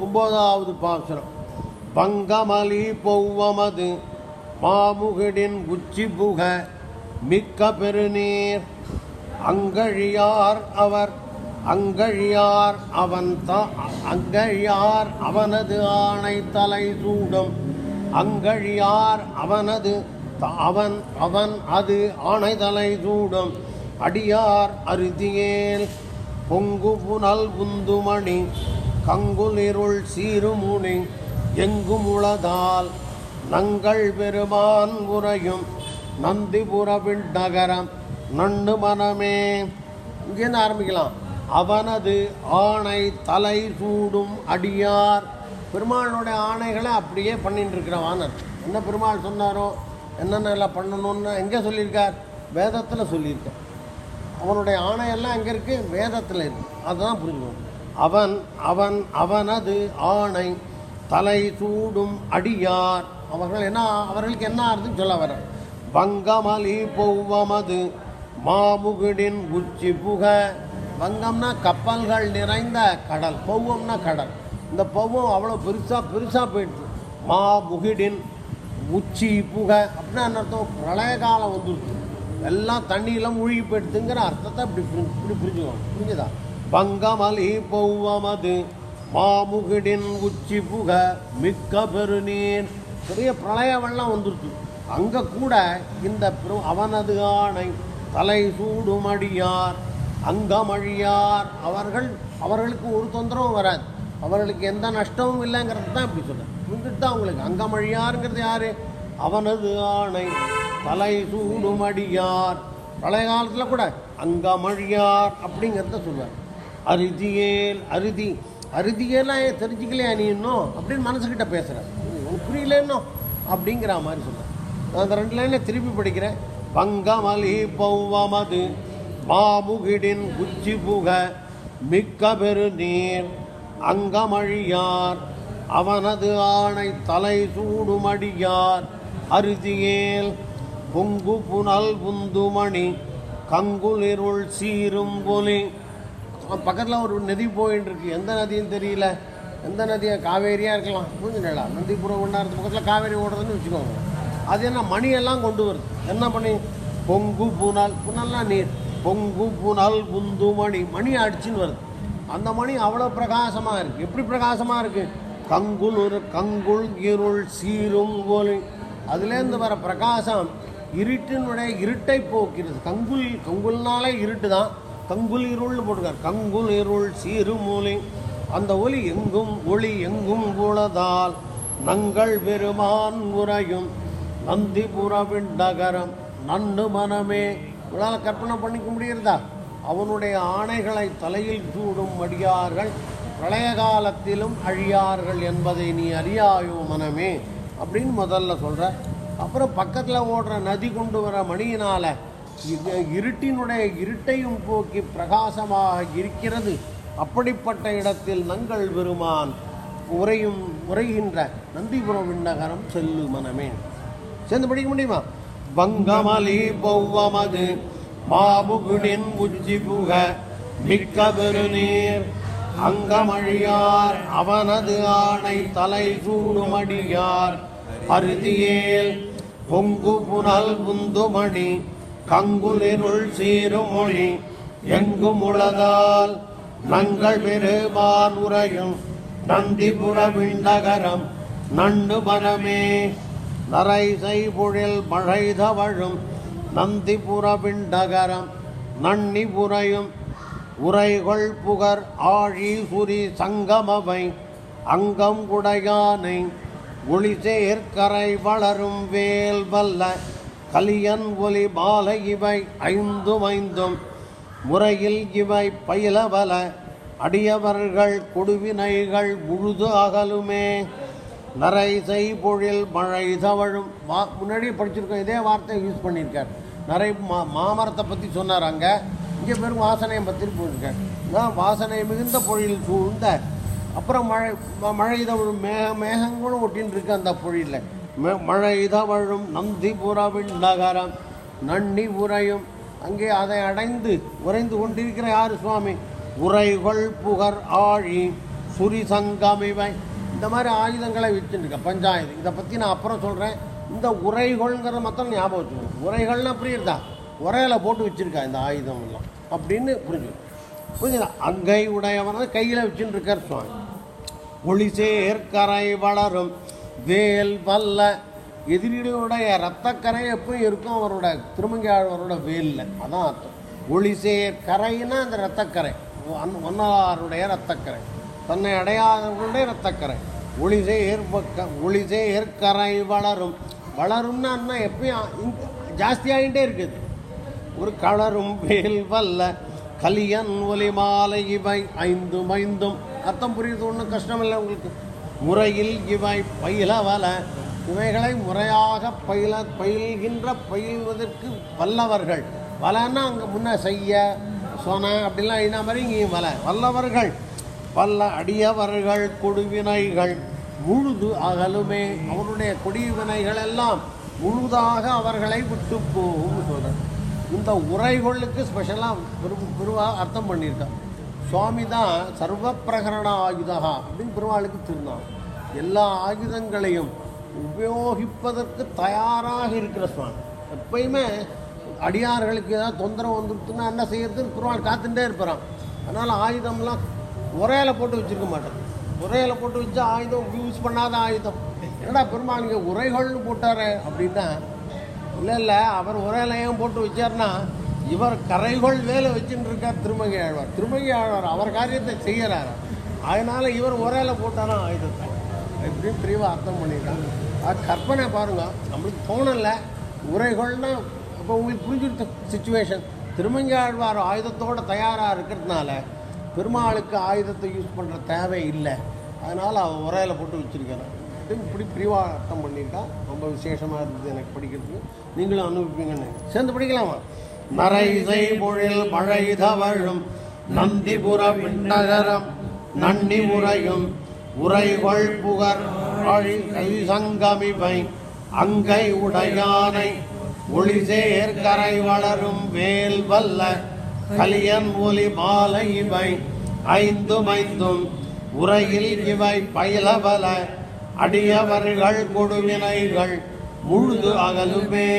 ஒன்பதாவது பாசுரம். பங்கமலி பொவ்வமது மாமுகடின் உச்சி புக மிக்க பெருநீர். அங்கழியார் அவர் அங்கழியார் அவன் த அங்கழியார் அவனது ஆணை தலை சூடும். அங்கழியார் அவனது த- அவன் அவன் அது ஆணை தலை சூடும். அடியார் அருதியேல் பொங்கு புனல் குந்துமணி கங்குலிருள் சீருமுனி எங்கும் உளதால் நங்கள் பெருமான் உரையும் நந்திபுரவின் நகரம் நண்டு மனமே. இங்கேருந்து ஆரம்பிக்கலாம். அவனது ஆணை தலை சூடும் அடியார். பெருமாளுடைய ஆணைகளை அப்படியே பண்ணிட்டு இருக்கிற வானர் என்ன பெருமாள் சொன்னாரோ என்னென்ன எல்லாம் பண்ணணும்னு எங்கே சொல்லியிருக்கார்? வேதத்தில் சொல்லியிருக்கார். அவனுடைய ஆணையெல்லாம் எங்கே இருக்குது வேதத்தில் இருக்குது அதுதான் புரிஞ்சுக்கணும். அவன் அவன் அவனது ஆணை தலை சூடும் அடியார். அவர்கள் என்ன அவர்களுக்கு என்ன ஆறுதுன்னு சொல்ல வர வங்கமலி பொவ்வமது மாமுகுடின் உச்சி புக. வங்கம்னா கப்பல்கள் நிறைந்த கடல் பௌவம்னா கடல். இந்த பௌவம் அவ்வளோ பெருசாக பெருசாக போயிடுச்சு. மா முகிடின் உச்சி புக. அப்படின்னா என்ன அர்த்தம்? பிரளய காலம் வந்துருச்சு. எல்லாம் தண்ணியெல்லாம் மூழ்கி போயிடுதுங்கிற அர்த்தத்தை இப்படி இப்படி புரிஞ்சுக்கணும் புரிஞ்சுதா? பங்கமலி பௌவமது மாமுகிடின் உச்சி புக மிக்க பெருநீர். பெரிய பிரளய வெள்ளம் வந்துருச்சு. அங்கே கூட இந்த பெரு- அவனது ஆணை தலை சூடும் அடியார் அங்கமழியார். அவர்கள் அவர்களுக்கு ஒரு தொந்தரவும் வராது. அவர்களுக்கு எந்த நஷ்டமும் இல்லைங்கிறது தான் இப்படி சொல்கிறேன் புரிஞ்சுட்டு தான் அவங்களுக்கு. அங்கமழியாருங்கிறது யார்? அவனது ஆணை தலை சூடும் அடியார். பழைய காலத்தில் கூட அங்கமழியார் அப்படிங்கிறத சொல்லுவார் அருதியேல் அருதி. அருதியெல்லாம் ஏன் தெரிஞ்சுக்கலையா நீ இன்னும்? அப்படின்னு மனசுக்கிட்ட பேசுகிறேன் உனக்கு புரியல இன்னும்? அப்படிங்கிற மாதிரி சொன்னேன் நான் அந்த ரெண்டு லைனில் திருப்பி படிக்கிறேன். பங்கமலி பௌவமது மாமுகிடின் குச்சி புக மிக்க பெருநீர் அங்கமழியார் அவனது ஆணை தலை சூடுமடியார் அருதியேல் பொங்கு புனல் புந்துமணி கங்குளிருள் சீரும் பொலி பக்கத்தில் ஒரு நதி போயின்னு இருக்கு எந்த நதியும் தெரியல. எந்த நதியாக காவேரியாக இருக்கலாம். புரிஞ்சுங்களா நந்திபுரம் கொண்டாடுறது பக்கத்தில் காவேரி ஓடுறதுன்னு வச்சுக்கோங்க. அது என்ன? மணியெல்லாம் கொண்டு வருது. என்ன பண்ணி பொங்கு பூனால் புனல்னா நீர். பொங்கு புனல் புந்து மணி. மணி அடிச்சுன்னு வருது. அந்த மணி அவ்வளோ பிரகாசமாக இருக்குது எப்படி பிரகாசமாக இருக்குது கங்குள் ஒரு கங்குள் இருள் சீரும் ஒலி அதுலேருந்து வர பிரகாசம் இருட்டினுடைய இருட்டை போக்கிறது கங்குல் கங்குல்னாலே இருட்டு தான் கங்குல் இருள்னு போட்டிருக்கார். கங்குல் இருள் சீருமூலி அந்த ஒலி எங்கும் ஒளி எங்கும் உளதால் நங்கள் பெருமான் உரையும் நந்திபுரவின் நகரம் நன்னு மனமே. உங்களால் கற்பனை பண்ணிக்க முடிகிறதா? அவனுடைய ஆணைகளை தலையில் சூடும் அடியார்கள் பிரளய காலத்திலும் அழியார்கள் என்பதை நீ அறியாயோ மனமே? அப்படின்னு முதல்ல சொல்கிற அப்புறம் பக்கத்தில் ஓடுற நதி கொண்டு வர மணியினால் இருட்டினுடைய இருட்டையும் போக்கி பிரகாசமாக இருக்கிறது. அப்படிப்பட்ட இடத்தில் நங்கள் பெருமான் உரையும் உரைகின்ற நந்திபுரம் விண்ணகரம் செல்லு மனமே. சேர்ந்து படிக்க முடியுமா? வங்கமலி பௌவமது மாபுகுடின் உச்சி புக மிக்க பெருநீர் அங்கமழியார் அவனது ஆணை தலை சூடுமடியார் அருதியேல் பொங்கு புனல் குந்துமணி கங்குலிருள் சீருமொழி எங்கும் உளதால் நங்கள் பெருமான் உரையும் நந்திபுர விண்ணகரம் நண்டு மனமே நரைசை புழில் மழை தவழும் நந்திபுர விண்டகரம் நன்னி புரையும் உரைகொள் புகர் ஆழி சுரி சங்கமவை அங்கம் குடையானை ஒளிசேர்கரை வளரும் வேல் வல்ல கலியன் ஒலி பால இவை ஐந்தும் ஐந்தும். முறையில் இவை பயிலவல அடியவர்கள் கொடுவினைகள் முழுது அகலுமே. நரை பொழில் மழை தவழும். வா முன்னாடியே படிச்சிருக்கோம் இதே வார்த்தையை யூஸ் பண்ணியிருக்கார். நரை மா மாமரத்தை பற்றி சொன்னார் அங்கே. இங்கே பெரும் வாசனையை பற்றி போயிருக்கார் நான் வாசனை மிகுந்த பொழில் சூழ்ந்த. அப்புறம் மழை மழை தவழும் மேக மேகங்களும் ஒட்டின்னு இருக்கு அந்த பொழிலில். மழை தவழும் நந்திபுரவின் நகரம். நன்னி உரையும் அங்கே அதை அடைந்து உறைந்து கொண்டிருக்கிற யார் சுவாமி? உரைகள் புகர் ஆழி சுரி சங்கம் இவை. இந்த மாதிரி ஆயுதங்களை வச்சுருக்க பஞ்சாயுதம் இதை பற்றி நான் அப்புறம் சொல்கிறேன் இந்த உரைகள்ங்கிற மொத்தம் ஞாபகம் வச்சுக்கணும். உரைகள்னா புரியுதா உரையில் போட்டு வச்சுருக்கா இந்த ஆயுதம் எல்லாம் அப்படின்னு புரிஞ்சு புரிஞ்சுதா? அங்கை உடையவன கையில் வச்சுட்டு இருக்கார் சுவாமி ஒளிசேர் கரை வளரும். வேல் வல்ல. எதிரியுடைய ரத்தக்கரை எப்போ இருக்கும் அவரோட திருமங்கையாழ்வரோட வேலில். அதான் அர்த்தம். ஒளிசேர் கரைன்னா அந்த ரத்தக்கரை ஒன்- ஒன்னலாருடைய ரத்தக்கரை தன்னை அடையாதவர்களுடைய ரத்தக்கரை ஒளிசே ஏற்பக்க ஒளிசே ஏற்கரை வளரும். வளரும்னா என்ன? எப்பயும் இங்க- ஜாஸ்தியாகிட்டே இருக்குது. ஒரு கலரும் வேல் வல்ல. கலியன் ஒலி மாலை இவை ஐந்தும் ஐந்தும். அர்த்தம் புரியுது? ஒன்றும் கஷ்டமில்லை உங்களுக்கு. முறையில் இவை பயிலவல இவைகளை முறையாக பயில பயில்கின்ற பயில்வதற்கு வல்லவர்கள். வலன்னா அங்கே முன்ன செய்ய சொன அப்படிலாம் என்ன மாதிரி இங்கேயும் வல. வல்லவர்கள் வல்ல அடியவர்கள் கொடுவினைகள் முழுது அகலுமே அவருடைய கொடிவினைகள் எல்லாம் முழுதாக அவர்களை விட்டு போகும் சொல்கிறார் இந்த உரைகளுக்கு ஸ்பெஷலாக பெரு பெருவாக அர்த்தம் பண்ணியிருக்கான் சுவாமி தான் சர்வ பிரகரண ஆயுதா அப்படின்னு பெருமாளுக்கு திருந்தான் எல்லா ஆயுதங்களையும் உபயோகிப்பதற்கு தயாராக இருக்கிற சுவாமி. எப்பயுமே அடியார்களுக்கு ஏதாவது தொந்தரவு வந்துருச்சுன்னா என்ன செய்யறதுன்னு பெருமாள் காத்துட்டே இருப்பான் அதனால் ஆயுதம்லாம் உரையில போட்டு வச்சிருக்க மாட்டேன் உரையில போட்டு வச்சா ஆயுதம் யூஸ் பண்ணாத ஆயுதம். என்னடா பெருமாள் இங்கே உரைகள்னு போட்டார் அப்படின்னா இல்லை இல்லை அவர் உரையில ஏன் போட்டு வச்சார்னா இவர் கரைகொள் வேலை வச்சுட்டு இருக்கார் திருமங்கி ஆழ்வார். திருமங்கி ஆழ்வார் அவர் காரியத்தை செய்கிறார் அதனால இவர் ஒரேல போட்டாரா? ஆயுதத்தை எப்படியும் பிரிவாக அர்த்தம் பண்ணியிருக்காங்க. அது கற்பனை பாருங்க. நம்மளுக்கு தோணலை. உரைகள்னா இப்போ உங்களுக்கு புரிஞ்சுருத்த சுச்சுவேஷன் திருமங்கி ஆழ்வார் ஆயுதத்தோட தயாராக இருக்கிறதுனால பெருமாளுக்கு ஆயுதத்தை யூஸ் பண்ணுற தேவை இல்லை. அதனால் அவன் உரையில போட்டு வச்சுருக்கிறேன் இப்படி பிரிவாக அர்த்தம் பண்ணியிருக்கா. ரொம்ப விசேஷமாக இருந்தது எனக்கு படிக்கிறதுக்கு. நீங்களும் அனுபவிப்பீங்கன்னு சேர்ந்து படிக்கலாமா? நரைசை பொழில் மழை தவழும் நந்திபுர விண்ணகரம் நன்னி உரையும் உரைகொள் புகர் ஆழி அங்கை உடையானை ஒளிசேர் கரை வளரும் வேல் வல்ல கலியன் ஒலி மாலை இவை ஐந்தும் ஐந்தும் உரையில் இவை பயிலபல அடியவர்கள் கொடுவினைகள் முழுது அகலுமே.